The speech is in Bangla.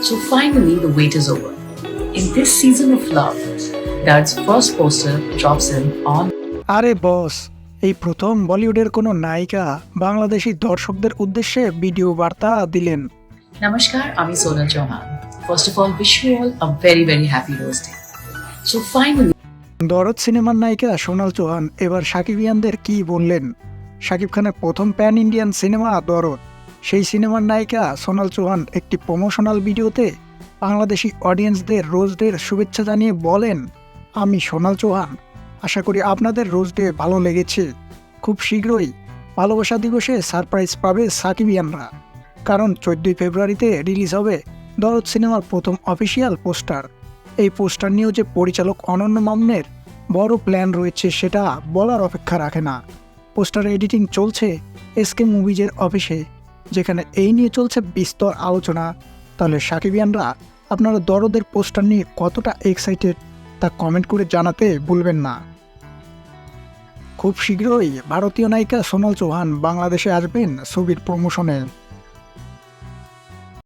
So finally, the wait is over. In this season of love, Dad's first poster drops in on. Are boss. এই প্রথম বলিউডের কোন নায়িকা বাংলাদেশি দর্শকদের উদ্দেশ্যে ভিডিও বার্তা দিলেন নমস্কার আমি Sona Chauhan first of all wish you all a very very happy rose so finally Dorod সিনেমার নায়িকা সোনাল চৌহান এবার সাকিব ইয়ানদের কি বললেন সাকিব খানের প্রথম প্যান ইন্ডিয়ান সিনেমা দরদ সেই সিনেমার নায়িকা সোনাল চৌহান একটি প্রমোশনাল ভিডিওতে বাংলাদেশি অডিয়েন্সদের রোজ ডের শুভেচ্ছা জানিয়ে বলেন, আমি সোনাল চৌহান। আশা করি আপনাদের রোজ ডে ভালো লেগেছে। খুব শীঘ্রই ভালোবাসা দিবসে সারপ্রাইজ পাবে সাকিবিয়ানরা। কারণ চোদ্দই ফেব্রুয়ারিতে রিলিজ হবে দরদ সিনেমার প্রথম অফিসিয়াল পোস্টার এই পোস্টার নিয়েও যে পরিচালক অনন্য মামনের বড় প্ল্যান রয়েছে সেটা বলার অপেক্ষা রাখে না। পোস্টার এডিটিং চলছে এসকে মুভিজের অফিসে যেখানে এই নিয়ে চলছে বিস্তর আলোচনা। তাহলে সাকিবিয়ানরা আপনারা দরদের পোস্টার নিয়ে কতটা এক্সাইটেড তা কমেন্ট করে জানাতে ভুলবেন না। খুব শীঘ্রই ভারতীয় নায়িকা সোনাল চৌহান বাংলাদেশে আসবেন ছবির প্রমোশনে